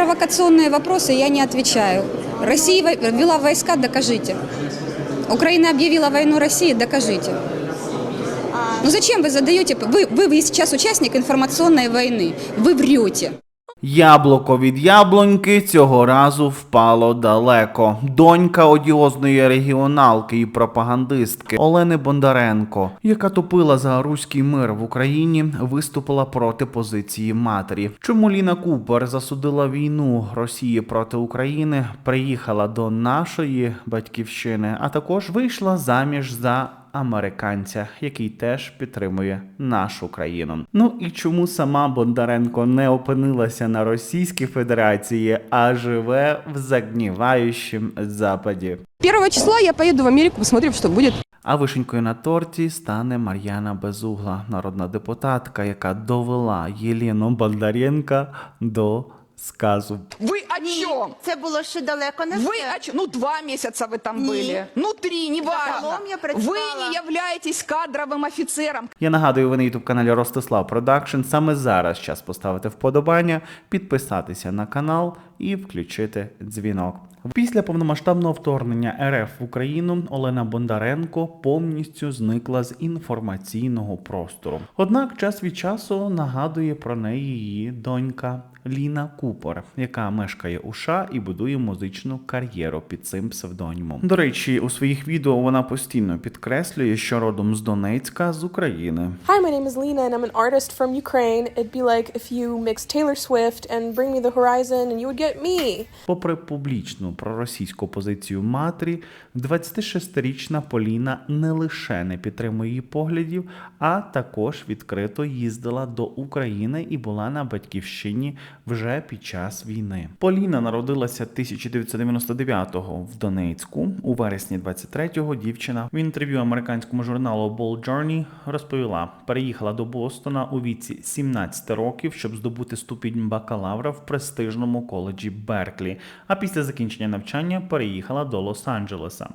провокационные вопросы я не отвечаю. Россия во- ввела войска, докажите. Украина объявила войну России, докажите. Ну зачем вы задаете? Вы, вы сейчас участник информационной войны. Вы врете. Яблуко від яблуньки цього разу впало далеко. Донька одіозної регіоналки і пропагандистки Олени Бондаренко, яка топила за руський мир в Україні, виступила проти позиції матері. Чому Ліна Купер засудила війну Росії проти України, приїхала до нашої батьківщини, а також вийшла заміж за американця, який теж підтримує нашу країну. Ну і чому сама Бондаренко не опинилася на Російській Федерації, а живе в загніваючому западі? Первого числа я поеду в Америку, посмотрим, что будет. А вишенькою на торті стане Мар'яна Безугла, народна депутатка, яка довела Єліну Бондаренка до сказу. Вы о чем? Це було ще далеко не Вы все. о чем? Ну, два месяца вы там Не. были. Ну, три, неважно. Загалом я Вы працювала. не являетесь кадровым офицером. Я нагадую, ви на youtube каналі Ростислав Продакшн. Саме зараз час поставити вподобання, підписатися на канал і включити дзвінок. Після повномасштабного вторгнення РФ в Україну Олена Бондаренко повністю зникла з інформаційного простору. Однак час від часу нагадує про неї її донька Ліна Купер, яка мешкає у США і будує музичну кар'єру під цим псевдонімом. До речі, у своїх відео вона постійно підкреслює, що родом з Донецька з України. Hi, my name is Lena, and I'm an artist from Ukraine. It'd be like if you mix Taylor Swift and Bring Me the Horizon, and you would get me. Попри публічну проросійську позицію матері, 26-річна Поліна не лише не підтримує її поглядів, а також відкрито їздила до України і була на батьківщині вже під час війни. Поліна народилася 1999-го в Донецьку. У вересні 23-го дівчина в інтерв'ю американському журналу Ball Journey розповіла, переїхала до Бостона у віці 17 років, щоб здобути ступінь бакалавра в престижному коледжі Берклі. А після закінчення навчання переїхала до Лос-Анджелеса.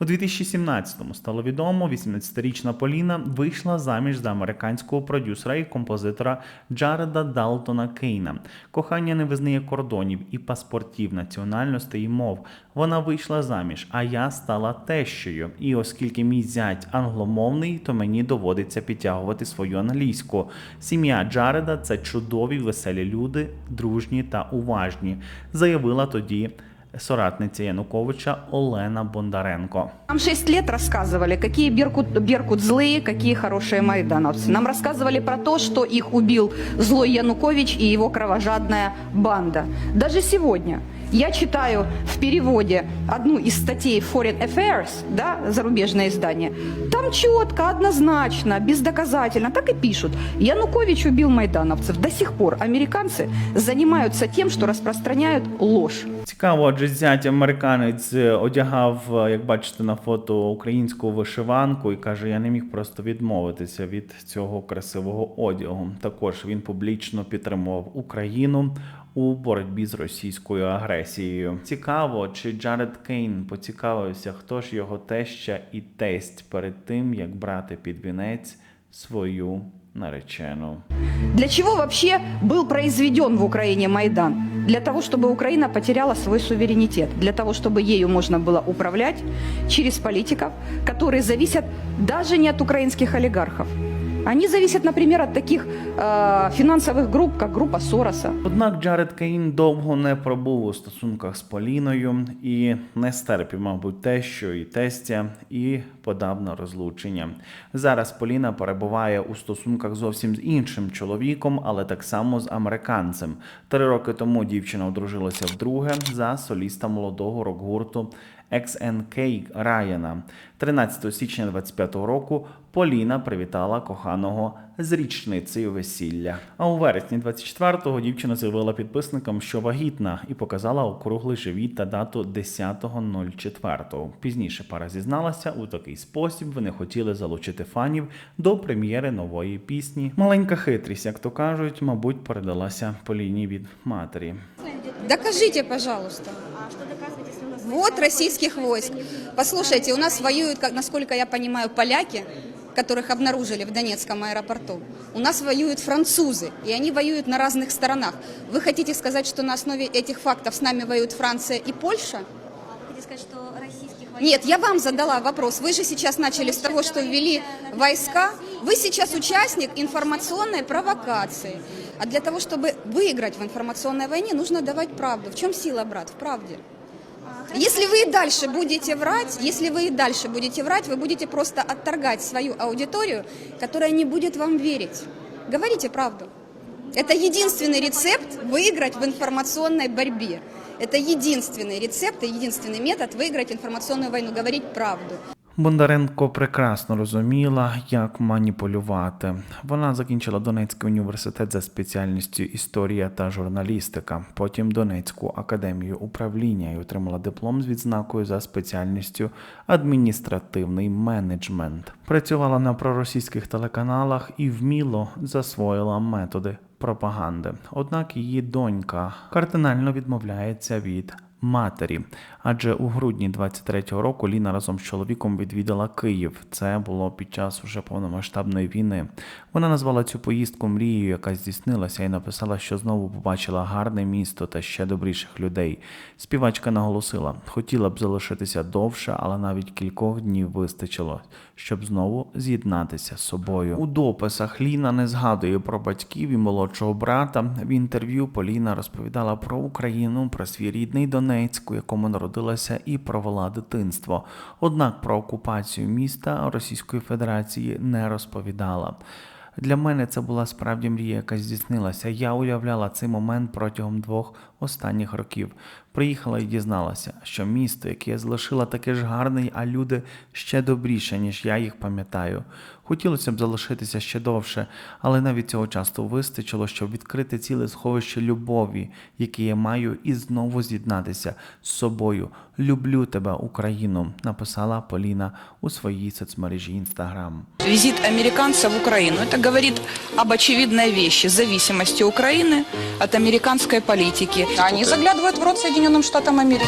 У 2017-му стало відомо, 18-річна Поліна вийшла заміж за американського продюсера і композитора Джареда Далтона Кейна. Кохання не визнає кордонів і паспортів, національностей і мов. Вона вийшла заміж, а я стала тещою. І оскільки мій зять англомовний, то мені доводиться підтягувати свою англійську. Сім'я Джареда це чудові, веселі люди, дружні та уважні, заявила тоді соратниця Януковича Олена Бондаренко. Нам 6 лет рассказывали, какие Беркут, Беркут злые, какие хорошие майдановцы. Нам рассказывали про то, что их убил злой Янукович и его кровожадная банда. Даже сегодня я читаю в переводе одну из статей Foreign Affairs, да, зарубежное издание. Там четко, однозначно, бездоказательно, так и пишут. Янукович убил майдановцев. До сих пор американцы занимаются тем, что распространяют ложь. Цікаво, адже зять американець е, одягав, е, як бачите на фото, українську вишиванку і каже: я не міг просто відмовитися від цього красивого одягу. Також він публічно підтримував Україну у боротьбі з російською агресією. Цікаво, чи Джаред Кейн поцікавився, хто ж його теща і тесть перед тим, як брати під вінець свою наречену. Для чего вообще был произведен в Украине Майдан? Для того, чтобы Украина потеряла свой суверенитет, для того, чтобы ею можно было управлять через политиков, которые зависят даже не от украинских олигархов. Они зависят, например, от таких э, финансовых групп, как группа Сороса. Однак Джаред Кейн довго не пробув у стосунках з Поліною і не стерпів, мабуть, тещу і тестя, і подав на розлучення. Зараз Поліна перебуває у стосунках зовсім з іншим чоловіком, але так само з американцем. Три роки тому дівчина одружилася вдруге за соліста молодого рок-гурту XNK Райана. 13 січня 25-го року Поліна привітала коханого з річницею весілля. А у вересні 24-го дівчина заявила підписникам, що вагітна, і показала округлий живіт та дату 10.04. Пізніше пара зізналася у такий спосіб. Вони хотіли залучити фанів до прем'єри нової пісні. Маленька хитрість, як то кажуть, мабуть, передалася Поліні від матері. Докажите, пожалуйста. Вот российских войск. Послушайте, у нас воюют, как, насколько я понимаю, поляки которых обнаружили в Донецком аэропорту, у нас воюют французы, и они воюют на разных сторонах. Вы хотите сказать, что на основе этих фактов с нами воюют Франция и Польша? Хотите сказать, что российских военных... Нет, я вам задала вопрос. Вы же сейчас начали с того, что ввели войска. Вы сейчас участник информационной провокации. А для того, чтобы выиграть в информационной войне, нужно давать правду. В чем сила, брат? В правде. Если вы и дальше будете врать, если вы и дальше будете врать, вы будете просто отторгать свою аудиторию, которая не будет вам верить. Говорите правду. Это единственный рецепт выиграть в информационной борьбе. Это единственный рецепт и единственный метод выиграть информационную войну. Говорить правду. Бондаренко прекрасно розуміла, як маніпулювати. Вона закінчила Донецький університет за спеціальністю історія та журналістика, потім Донецьку академію управління і отримала диплом з відзнакою за спеціальністю адміністративний менеджмент. Працювала на проросійських телеканалах і вміло засвоїла методи пропаганди. Однак її донька кардинально відмовляється від матері, адже у грудні 23-го року Ліна разом з чоловіком відвідала Київ. Це було під час уже повномасштабної війни. Вона назвала цю поїздку мрією, яка здійснилася, і написала, що знову побачила гарне місто та ще добріших людей. Співачка наголосила, хотіла б залишитися довше, але навіть кількох днів вистачило, щоб знову з'єднатися з собою. У дописах Ліна не згадує про батьків і молодшого брата. В інтерв'ю Поліна розповідала про Україну, про свій рідний Донецьк, у якому народилася і провела дитинство. Однак про окупацію міста Російської Федерації не розповідала. Для мене це була справді мрія, яка здійснилася. Я уявляла цей момент протягом двох останніх років. Приїхала і дізналася, що місто, яке я залишила, таке ж гарне, а люди ще добріше, ніж я їх пам'ятаю. Хотілося б залишитися ще довше, але навіть цього часу вистачило, щоб відкрити ціле сховище любові, яке я маю, і знову з'єднатися з собою. Люблю тебе, Україну, написала Поліна у своїй соцмережі Інстаграм. Визит американца в Украину. Это говорит об очевидной вещи – зависимости Украины от американской политики. Они заглядывают в рот Соединенным Штатам Америки.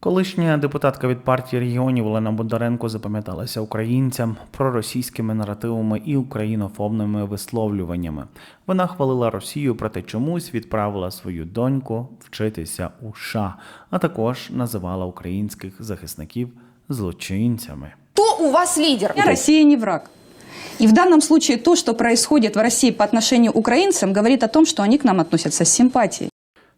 Колишня депутатка від партії регіонів Олена Бондаренко запам'яталася українцям проросійськими наративами і українофобними висловлюваннями. Вона хвалила Росію, проте чомусь відправила свою доньку вчитися у США, а також називала українських захисників злочинцями. Кто у вас лидер? Россия не враг. И в данном случае то, что происходит в России по отношению к украинцам, говорит о том, что они к нам относятся с симпатией.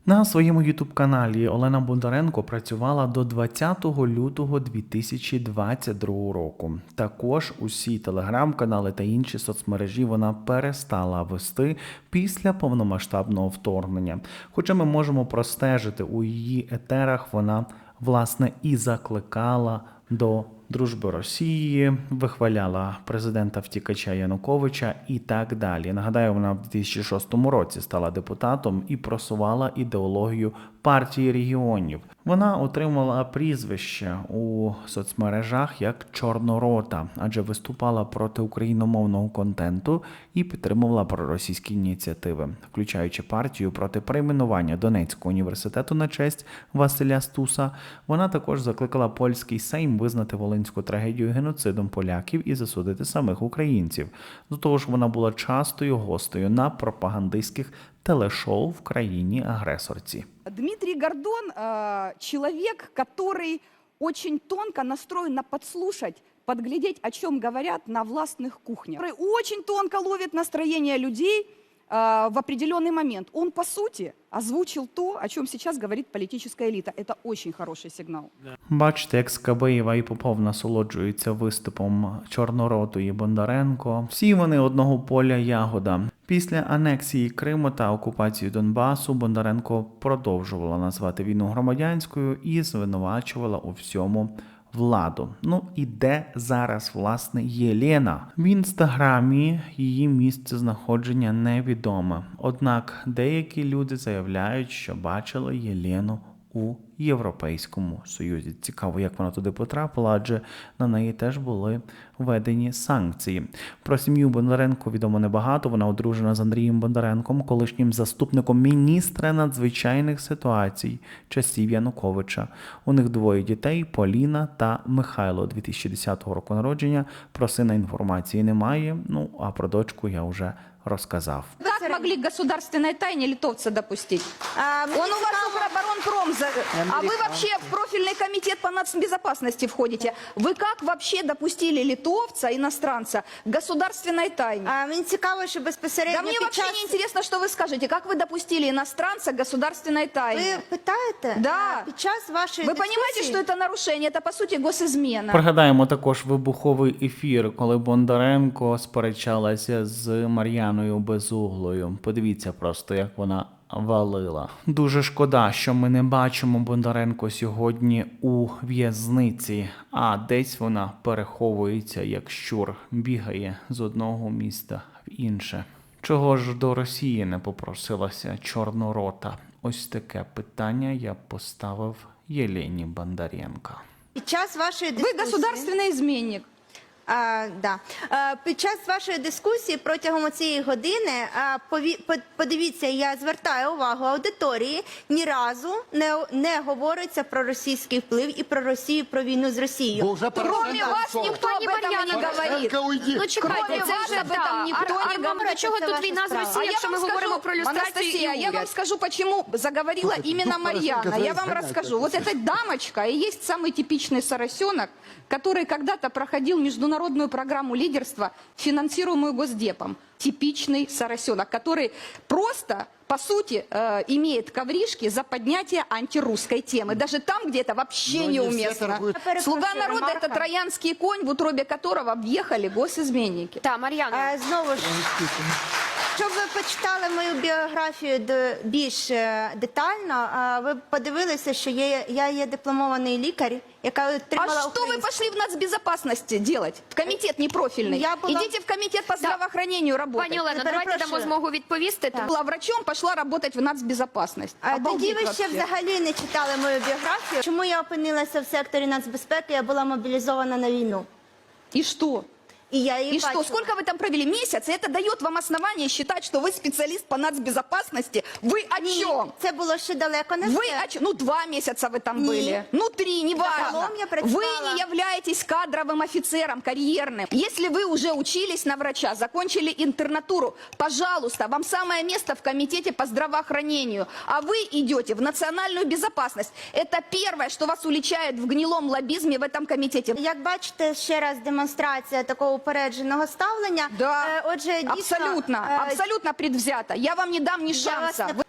На своєму ютуб-каналі Олена Бондаренко працювала до 20 лютого 2022 року. Також усі телеграм-канали та інші соцмережі вона перестала вести після повномасштабного вторгнення. Хоча ми можемо простежити у її етерах, вона власне і закликала до дружби Росії, вихваляла президента втікача Януковича і так далі. Нагадаю, вона в 2006 році стала депутатом і просувала ідеологію партії регіонів. Вона отримала прізвище у соцмережах як Чорнорота, адже виступала проти україномовного контенту і підтримувала проросійські ініціативи, включаючи партію проти перейменування Донецького університету на честь Василя Стуса. Вона також закликала польський Сейм визнати волинську трагедію геноцидом поляків і засудити самих українців. До того ж, вона була частою гостею на пропагандистських телешоу в країні агресорці. Дмитрий Гордон э, человек, который очень тонко настроен на подслушать, подглядеть, о чем говорят на властных кухнях. Который очень тонко ловит настроение людей э, в определенный момент. Он, по сути, озвучил то, о чем сейчас говорит политическая элита. Это очень хороший сигнал. Бачите, як Скабеєва і Попов насолоджуються виступом Чорнороту і Бондаренко. Всі вони одного поля ягода. Після анексії Криму та окупації Донбасу Бондаренко продовжувала назвати війну громадянською і звинувачувала у всьому владу. Ну і де зараз власне Єлена? В інстаграмі її місце знаходження невідоме. Однак деякі люди заявляють, що бачили Єлену у Європейському Союзі. Цікаво, як вона туди потрапила, адже на неї теж були введені санкції. Про сім'ю Бондаренко відомо небагато. Вона одружена з Андрієм Бондаренком, колишнім заступником міністра надзвичайних ситуацій часів Януковича. У них двоє дітей: Поліна та Михайло 2010 року народження. Про сина інформації немає. Ну а про дочку я вже розказав. Как могли к государственной тайне литовца допустить? А, Он у вас цікаво- Укроборонпром, за- а вы вообще в профильный комитет по нацбезопасности входите. Вы как вообще допустили литовца, иностранца, к государственной тайне? А, мені цікаво, що безпосередньо Да мне під вообще час... не интересно, что вы скажете. Как вы допустили иностранца к государственной тайне? Ви питаєте? Да. А, Під час вашої Вы понимаете, дискусії- что это нарушение? Это, по сути, госизмена. Пригадаємо також вибуховий ефір, коли Бондаренко сперечалася з Мар'яною Безуглою. Подивіться просто, як вона валила. Дуже шкода, що ми не бачимо Бондаренко сьогодні у в'язниці, а десь вона переховується як щур, бігає з одного міста в інше. Чого ж до Росії не попросилася чорнорота? Ось таке питання я поставив Єлені Бондаренко. Під час вашої дискусії... государственный изменник. А, да. а, під час вашої дискусії протягом цієї години а, пові... по- подивіться, я звертаю увагу аудиторії. Ні разу не, не говориться про російський вплив і про Росію, про війну з Росією. Кроме вас никто об этом не говорит. Ну чекайте, Кроме це вас вже об этом да. никто Ар- не Арман, говорит. до чого Це тут ваша війна з справа. Росією, якщо ми говоримо про люстрацію Анастасия, і я вам уряд? скажу, почему заговорила именно Марьяна. Я вам расскажу. Вот эта дамочка и есть самый типичный соросенок, который когда-то проходил международную программу лидерства, финансируемую Госдепом. Типичный соросенок, который просто по сути, э, имеет ковришки за поднятие антирусской темы. Даже там, где это вообще неуместно. Слуга народа – это троянский конь, в утробе которого въехали госизменники. Так, Мар'яна. А, знову ж, щоб ви почитали мою біографію до- більш е, детально, а, ви б подивилися, що є, я є дипломований лікар, яка А отримала что вы українську- пошли в нацбезопасности делать? В комитет непрофильный. Я была- Идите в комитет по здравоохранению работать. Пані Олено, давайте перепрошую. дамо змогу відповісти. Ты была врачом, пошла работать в нацбезопасность. А Обалдеть тоді ви ще вообще. взагалі не читали мою біографію. Чому я опинилася в секторі нацбезпеки? Я була мобілізована на війну. И что? І я її И что? бачила. Сколько вы там провели? Месяц? И это дает вам основание считать, что вы специалист по нацбезопасности? Вы о Ні, чем? Це було ще далеко не Вы все. о чем? Ну, два месяца вы там Не. были. Ну, три, неважно. Загалом я Вы працювала. не являетесь кадровым офицером, карьерным. Если вы уже учились на врача, закончили интернатуру, пожалуйста, вам самое место в комитете по здравоохранению. А вы идете в национальную безопасность. Это первое, что вас уличает в гнилом лоббизме в этом комитете. Як бачите, ще раз демонстрація такого упередженого ставлення. Да, Е, Отже, дійсно, абсолютно, е, абсолютно предвзято. Я вам не дам ні Я вас шанса. не-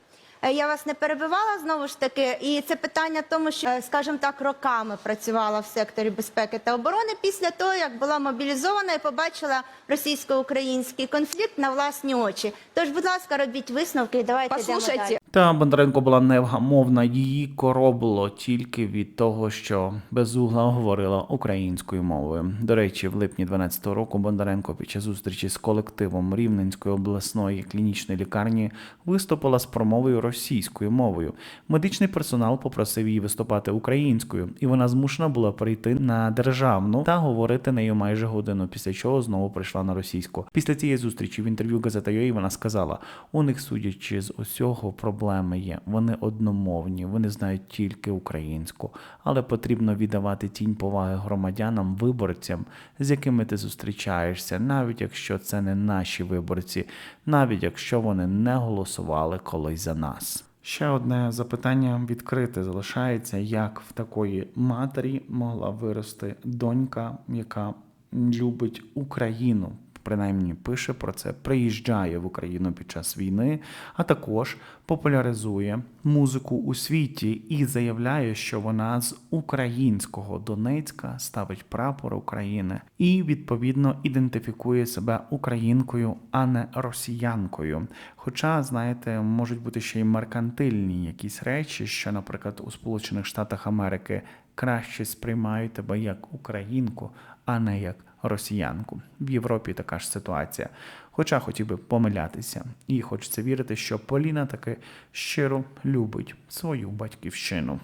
Я вас не перебивала знову ж таки, і це питання тому, що, е, скажімо так, роками працювала в секторі безпеки та оборони після того, як була мобілізована і побачила російсько-український конфлікт на власні очі. Тож, будь ласка, робіть висновки і давайте йдемо Послушайте, далі. Та Бондаренко була невгамовна, її коробило тільки від того, що безугла говорила українською мовою. До речі, в липні 12-го року Бондаренко під час зустрічі з колективом Рівненської обласної клінічної лікарні виступила з промовою російською мовою. Медичний персонал попросив її виступати українською, і вона змушена була перейти на державну та говорити нею майже годину. Після чого знову прийшла на російську. Після цієї зустрічі в інтерв'ю газета «ЮА» вона сказала: у них, судячи з усього, проблеми є. Вони одномовні, вони знають тільки українську, але потрібно віддавати тінь поваги громадянам, виборцям, з якими ти зустрічаєшся, навіть якщо це не наші виборці, навіть якщо вони не голосували колись за нас. Ще одне запитання відкрите залишається, як в такої матері могла вирости донька, яка любить Україну. Принаймні пише про це, приїжджає в Україну під час війни, а також популяризує музику у світі і заявляє, що вона з українського Донецька ставить прапор України і відповідно ідентифікує себе українкою, а не росіянкою. Хоча, знаєте, можуть бути ще й меркантильні якісь речі, що, наприклад, у Сполучених Штатах Америки краще сприймають тебе як українку, а не як росіянку. В Європі така ж ситуація. Хоча хотів би помилятися, і хочеться вірити, що Поліна таки щиро любить свою батьківщину.